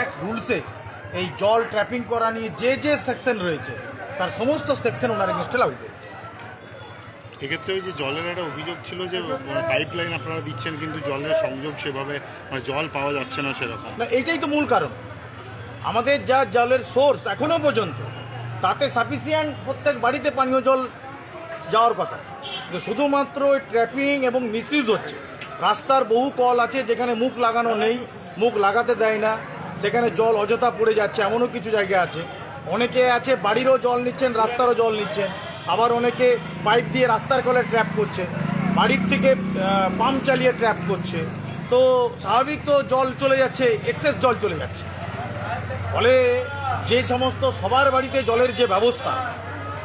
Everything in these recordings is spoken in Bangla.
এক রুলসে এই জল ট্র্যাপিং করা নিয়ে যে যে সেকশন রয়েছে তার সমস্ত সেকশন ওনার এগেনস্টে লাগু করছে। এক্ষেত্রে ওই যে জলের একটা অভিযোগ ছিল যে পাইপ লাইন আপনারা দিচ্ছেন কিন্তু জলের সংযোগ সেভাবে মানে জল পাওয়া যাচ্ছে না সেরকম। না এটাই তো মূল কারণ। আমাদের যা জলের সোর্স এখনও পর্যন্ত তাতে সাফিসিয়েন্ট প্রত্যেক বাড়িতে পানীয় জল যাওয়ার কথা। কিন্তু শুধুমাত্র ওই ট্র্যাপিং এবং মিসইউজ হচ্ছে। রাস্তার বহু কল আছে যেখানে মুখ লাগানো নেই মুখ লাগাতে দেয় না। সেখানে জল অযথা পড়ে যাচ্ছে এমনও কিছু জায়গা আছে। অনেকে আছে বাড়িরও জল নিচ্ছেন রাস্তারও জল নিচ্ছেন। আবার অনেকে পাইপ দিয়ে রাস্তার কলে ট্র্যাপ করছে। বাড়ির থেকে পাম্প চালিয়ে ট্র্যাপ করছে। তো স্বাভাবিক তো জল চলে যাচ্ছে এক্সেস জল চলে যাচ্ছে। ফলে যে সমস্ত সবার বাড়িতে জলের যে ব্যবস্থা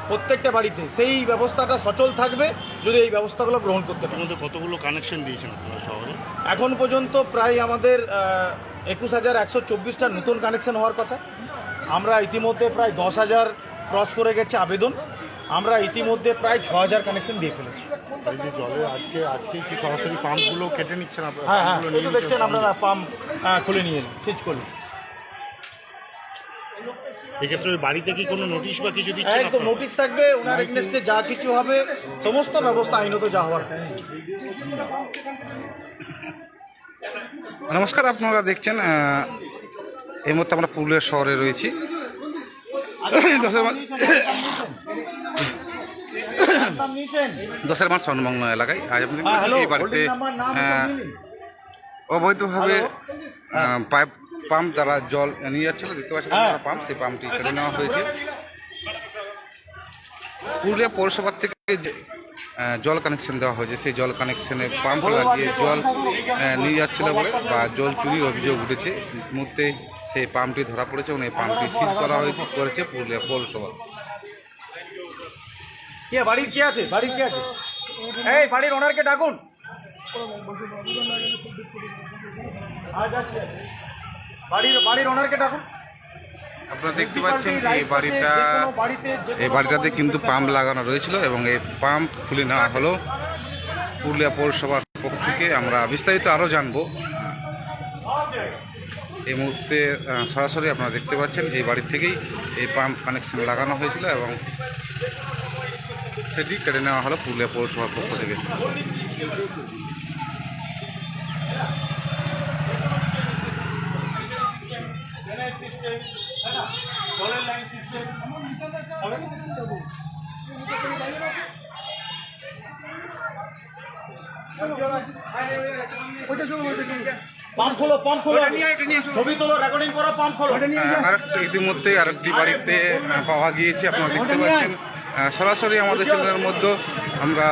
প্রত্যেকটা বাড়িতে সেই ব্যবস্থাটা সচল থাকবে যদি এই ব্যবস্থাগুলো গ্রহণ করতে পারে। কতগুলো কানেকশন দিয়েছেন আপনারা শহরে? এখন পর্যন্ত প্রায় আমাদের একুশ হাজার একশো চব্বিশটা নতুন কানেকশন হওয়ার কথা। আমরা ইতিমধ্যে প্রায় দশ হাজার ক্রস করে গেছে আবেদন। আমরা ইতিমধ্যে প্রায় ছ হাজার কানেকশন দিয়ে ফেলেছি। জলে আজকে আজকে কি সরাসরি পাম্পগুলো কেটে নিচ্ছেন আপনারা? হ্যাঁ হ্যাঁ দেখছেন আপনারা পাম্প খুলে নিয়ে এলেন সুইচ করলেন এক্ষেত্রে ওই বাড়িতে কি কোনো নোটিশ বা কিছু দিচ্ছেন একদম নোটিশ থাকবে ওনার এগনেস্টে যা কিছু হবে সমস্ত ব্যবস্থা আইনত যা হওয়ার। নমস্কার আপনারা দেখছেন এই মুহূর্তে আমরা পুরুলিয়া শহরে রয়েছি। দশের মাস স্বর্ণমঙ্গল এলাকায়। আজ আপনি হ্যাঁ, এই বাড়িতে। অবৈধভাবে পাইপ পাম্প দ্বারা জল নিয়ে যাচ্ছিল। দেখতে পাচ্ছেন হ্যাঁ। পাম্প সেই পাম্পটি কেটে নেওয়া হয়েছে। পুরুলিয়া পৌরসভার থেকে জল কানেকশন দেওয়া হয়েছে। সেই জল কানেকশনে পাম্প লাগিয়ে জল নিয়ে যাচ্ছিল বলে বা জল চুরির অভিযোগ উঠেছে। মুহূর্তে সেই পাম্পটি ধরা পড়েছে এবং এই পাম্পটি সিজ করা হয়েছে করেছে পুরুলিয়া পৌরসভা। বাড়ির কে আছে? বাড়ির আছে? এই, বাড়ির ওনারকে ডাকুন। বাড়ির বাড়ির ওনারকে ডাকুন। আপনারা দেখতে পাচ্ছেন এই বাড়িটা এই বাড়িটাতে কিন্তু পাম্প লাগানো রয়েছিল এবং এই পাম্প খুলে নেওয়া হলো পুরুলিয়া পৌরসভার পক্ষ থেকে। আমরা বিস্তারিত আরও জানব। এই মুহূর্তে সরাসরি আপনারা দেখতে পাচ্ছেন এই বাড়ি থেকেই এই পাম্প কানেকশন লাগানো হয়েছিল এবং সেটি কেটে নেওয়া হলো পুরুলিয়া পৌরসভার পক্ষ থেকে। ড্রেনেজ সিস্টেম তাই না জলের লাইন সিস্টেম ইতিমধ্যেই আরেকটি বাড়িতে পাওয়া গিয়েছে আপনারা দেখতে পাচ্ছেন। সরাসরি আমাদের চ্যানেলের মধ্যে আমরা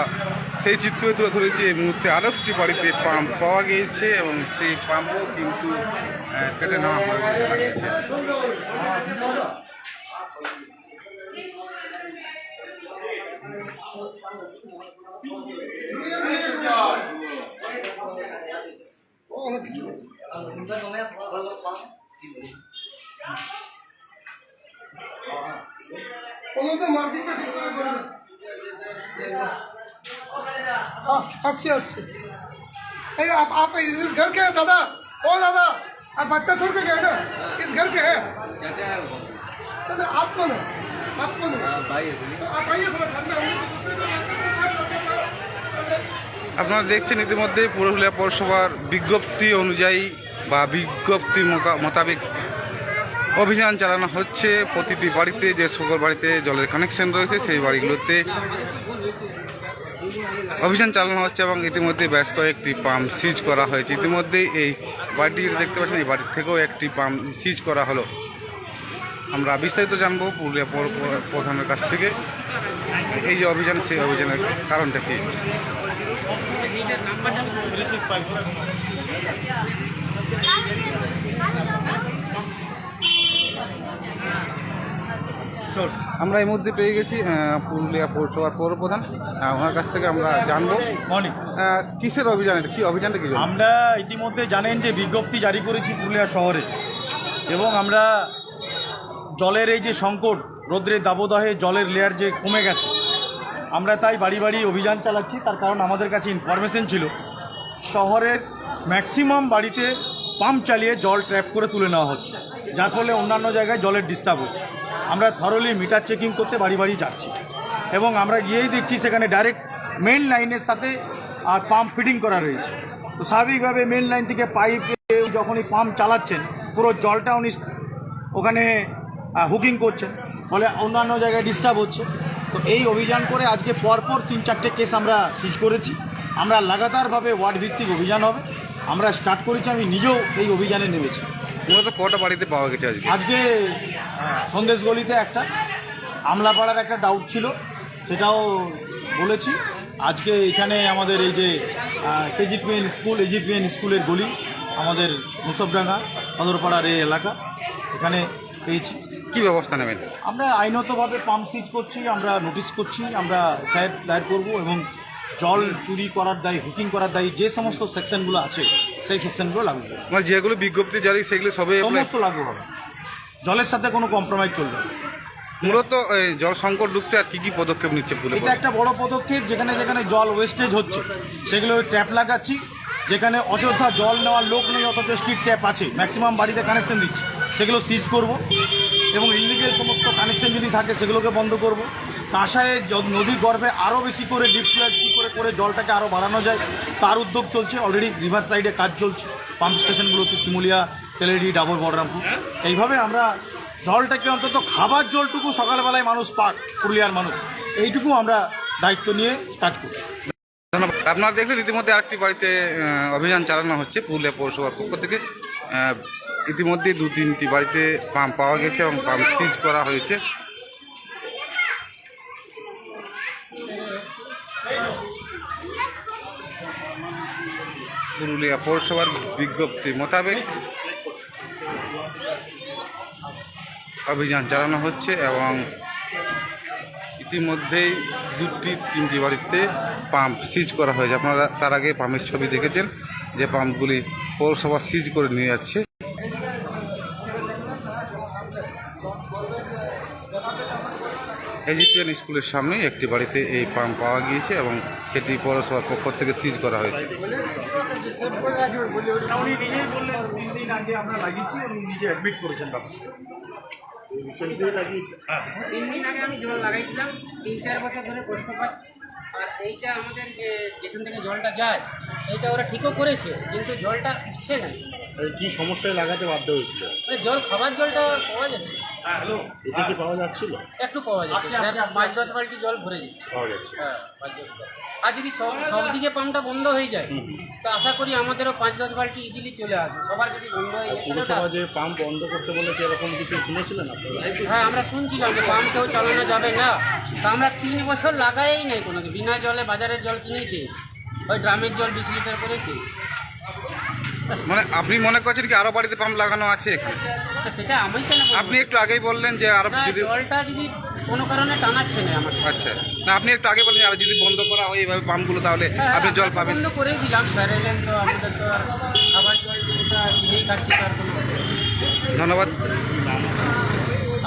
সেই চিত্র তুলে ধরেছি এই মুহূর্তে আরও একটি বাড়িতে পাম্প পাওয়া গিয়েছে এবং সেই পাম্পও কিন্তু কেটে নেওয়া হয়ে জানা গেছে अस्सी अस्सी अरे आप आप इस घर के हैं दादा ओ दादा आप बच्चा छोड़ के गए ना इस घर के हैं दादा आप कौन है आप कौन है तो आप आइए थोड़ा सामने আপনারা দেখছেন ইতিমধ্যে পুরুলিয়া পৌরসভার বিজ্ঞপ্তি অনুযায়ী বা বিজ্ঞপ্তি মোকা- মোতাবেক অভিযান চালানো হচ্ছে প্রতিটি বাড়িতে যে সকল বাড়িতে জলের কানেকশন রয়েছে সেই বাড়িগুলোতে অভিযান চালানো হচ্ছে এবং ইতিমধ্যে বেশ কয়েকটি পাম্প সিজ করা হয়েছে। ইতিমধ্যেই এই বাড়িটি দেখতে পাচ্ছেন, এই বাড়ির থেকেও একটি পাম্প সিজ করা হলো। আমরা বিস্তারিত জানব পুরুলিয়া পৌর প্রধানের কাছ থেকে। এই যে অভিযান, সেই অভিযানের কারণটা কি? আমরা এই মধ্যে পেয়ে গেছি পুরুলিয়া পৌরসভার পৌর প্রধান ওনার কাছ থেকে আমরা জানব। মর্নিং। কিসের অভিযান এটা? কি অভিযানটা কি আমরা ইতিমধ্যে জানেন যে বিজ্ঞপ্তি জারি করেছি পুরুলিয়া শহরে। এবং আমরা জলের এই যে সংকট রৌদ্রের দাবদাহে জলের লেয়ার যে কমে গেছে আমরা তাই বাড়ি বাড়ি অভিযান চালাচ্ছি। তার কারণ আমাদের কাছে ইনফরমেশন ছিল শহরের ম্যাক্সিমাম বাড়িতে পাম্প চালিয়ে জল ট্র্যাপ করে তুলে নেওয়া হচ্ছে। যার ফলে অন্যান্য জায়গায় জলের ডিস্টার্ব হচ্ছে। আমরা থরলি মিটার চেকিং করতে বাড়ি বাড়ি যাচ্ছি। এবং আমরা গিয়েই দেখছি সেখানে ডাইরেক্ট মেন লাইনের সাথে আর পাম্প ফিটিং করা রয়েছে। তো স্বাভাবিকভাবে মেন লাইন থেকে পাইপ যখনই পাম্প চালাচ্ছেন, পুরো জলটা উনি ওখানে হুকিং করছেন। ফলে অন্যান্য জায়গায় ডিস্টার্ব হচ্ছে। তো এই অভিযান করে আজকে পরপর তিন চারটে কেস আমরা সিজ করেছি। আমরা লাগাতারভাবে ওয়ার্ড ভিত্তিক অভিযান হবে। আমরা স্টার্ট করেছি আমি নিজেও এই অভিযানে নেমেছি। মূলত কটা বাড়িতে পাওয়া গেছে আজকে? আজকে সন্দেশ গলিতে একটা আমলাপাড়ার একটা ডাউট ছিল সেটাও বলেছি। আজকে এখানে আমাদের এই যে কেজিপিএন স্কুল এজিপিএন স্কুলের গলি আমাদের মুসবডাঙ্গা সদরপাড়ার এই এলাকা এখানে পেয়েছি। কি ব্যবস্থা নেবেন? আমরা আইনতভাবে পাম্প সিজ করছি আমরা নোটিশ করছি আমরা ফ্যাট দায়ের করব এবং জল চুরি করার দায়ী হুকিং করার দায়ী যে সমস্ত সেকশনগুলো আছে সেই সেকশনগুলো লাগু মানে যেগুলো বিজ্ঞপ্তি জারি সেগুলো সবে সমস্ত লাগু হবে। জলের সাথে কোনো কম্প্রোমাইজ চলবে না। মূলত এই জল সংকট রুখতে আর কি কি পদক্ষেপ নিচ্ছে বলে এটা একটা বড় পদক্ষেপ যেখানে যেখানে জল ওয়েস্টেজ হচ্ছে সেগুলো ট্যাপ লাগাচ্ছি যেখানে অযোধ্যা জল নেওয়ার লোক নেই অথচ স্ট্রিট ট্যাপ আছে। ম্যাক্সিমাম বাড়িতে কানেকশন দিচ্ছি। সেগুলো সিজ করব এবং ইলিগেল সমস্ত কানেকশন যদি থাকে সেগুলোকে বন্ধ করব। কাঁসায় নদীর গর্ভে আরও বেশি করে ডিপ ফ্লাড কী করে করে জলটাকে আরও বাড়ানো যায়, তার উদ্যোগ চলছে। অলরেডি রিভার সাইডে কাজ চলছে। পাম্প স্টেশনগুলোতে শিমুলিয়া, তেলেডি, ডাবর বড়রামপুর এইভাবে আমরা জলটাকে অন্তত খাবার জলটুকু সকালবেলায় মানুষ পাক, পুরুলিয়ার মানুষ। এইটুকু আমরা দায়িত্ব নিয়ে কাজ করি। ধন্যবাদ। আপনারা দেখলেন ইতিমধ্যে আরেকটি বাড়িতে অভিযান চালানো হচ্ছে পুরুলিয়া পৌরসভার পক্ষ থেকে। ইতিমধ্যে দু তিনটি বাড়িতে পাম্প পাওয়া গেছে এবং পাম্প সিজ করা হয়েছে। পুরুলিয়া পৌরসভার বিজ্ঞপ্তি মোতাবেক অভিযান চালানো হচ্ছে এবং ইতিমধ্যেই দুটি তিনটি বাড়িতে পাম্প সিজ করা হয়েছে। আপনারা তার আগে পাম্পের ছবি দেখেছেন, যে পাম্পগুলি পৌরসভা সিজ করে নিয়ে যাচ্ছে। এজিপিএন স্কুলের সামনে একটি বাড়িতে এই পাম্প পাওয়া গিয়েছে এবং সেটি পৌরসভার পক্ষ থেকে সিজ করা হয়েছে। তিন দিন আগে আমি জল লাগাইছিলাম তিন চার বছর ধরে কষ্ট পাচ্ছি আর এইটা আমাদের যে যেখান থেকে জলটা যায় সেইটা ওরা ঠিকও করেছে কিন্তু জলটা উঠছে না। কি সমস্যায় লাগাতে বাধ্য হয়েছিল? জল খাবার জলটা পাওয়া যাচ্ছে। এটা কি পাওয়া যাচ্ছিল? একটু পাওয়া যাচ্ছে। পাঁচ দশ বালতি জল ভরে যাচ্ছে। পাওয়া যাচ্ছে। হ্যাঁ পাঁচ দশ আর যদি সব সব দিকে পাম্পটা বন্ধ হয়ে যায় তো আশা করি আমাদেরও পাঁচ দশ বালতি ইজিলি চলে আসবে। সবার যদি বন্ধ হয়ে যায় পুরসভা যে পাম্প বন্ধ করতে বলেছে এরকম কিছু শুনেছিলেন আপনারা? হ্যাঁ আমরা শুনছিলাম যে পাম্পকেও চালানো যাবে না। তা আমরা তিন বছর লাগাই নাই কোনো বিনা জলে বাজারের জল কিনেছি ওই ড্রামের জল বিশ লিটার করে খেয়েছি মানে আপনি মনে করছেন কি আরও বাড়িতে পাম্প লাগানো আছে সেটা আমি কেন আপনি একটু আগেই বললেন যে আরও যদি জলটা যদি কোনো কারণে টানাচ্ছে না আমার আচ্ছা। না আপনি একটু আগে বললেন আর যদি বন্ধ করা হয় এইভাবে পাম্পগুলো তাহলে হ্যাঁ, আপনি জল পাবেন। বন্ধ করেই দিলাম স্যার এলেন তো আমাদের তো আর খাবার জল যেটা কিনেই খাচ্ছি তার কোনো ধন্যবাদ।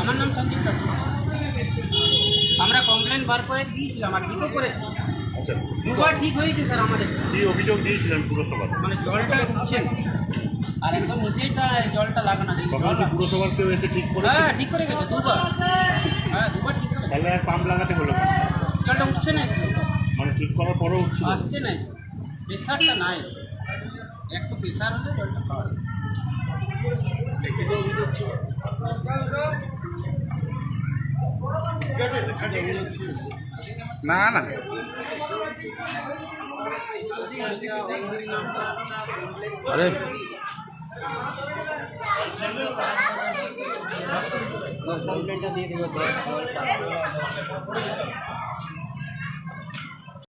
আমার নাম সঞ্জীব আমরা কমপ্লেন বার করে দিয়েছিলাম আর ঠিকও করেছি? দুবার ঠিক হয়েছে স্যার আমাদের। কি অভিযোগ দিয়েছিলেন পুরসভা মানে জলটা ঢুকছে আর একদম নিচেটা জলটা লাগানো এই তখন কি পুরসভার কেউ এসে ঠিক করেছে? হ্যাঁ ঠিক করে গেছে দুবার। হ্যাঁ দুবার ঠিক করে তাহলে আর পাম্প লাগাতে হলো জলটা উঠছে না মানে ঠিক করার পরেও আসছে না প্রেশারটা নাই। একটু প্রেশার হলে জলটা পাওয়া যায়। না না। আরে। কমপ্লেনটা দিয়ে দেবো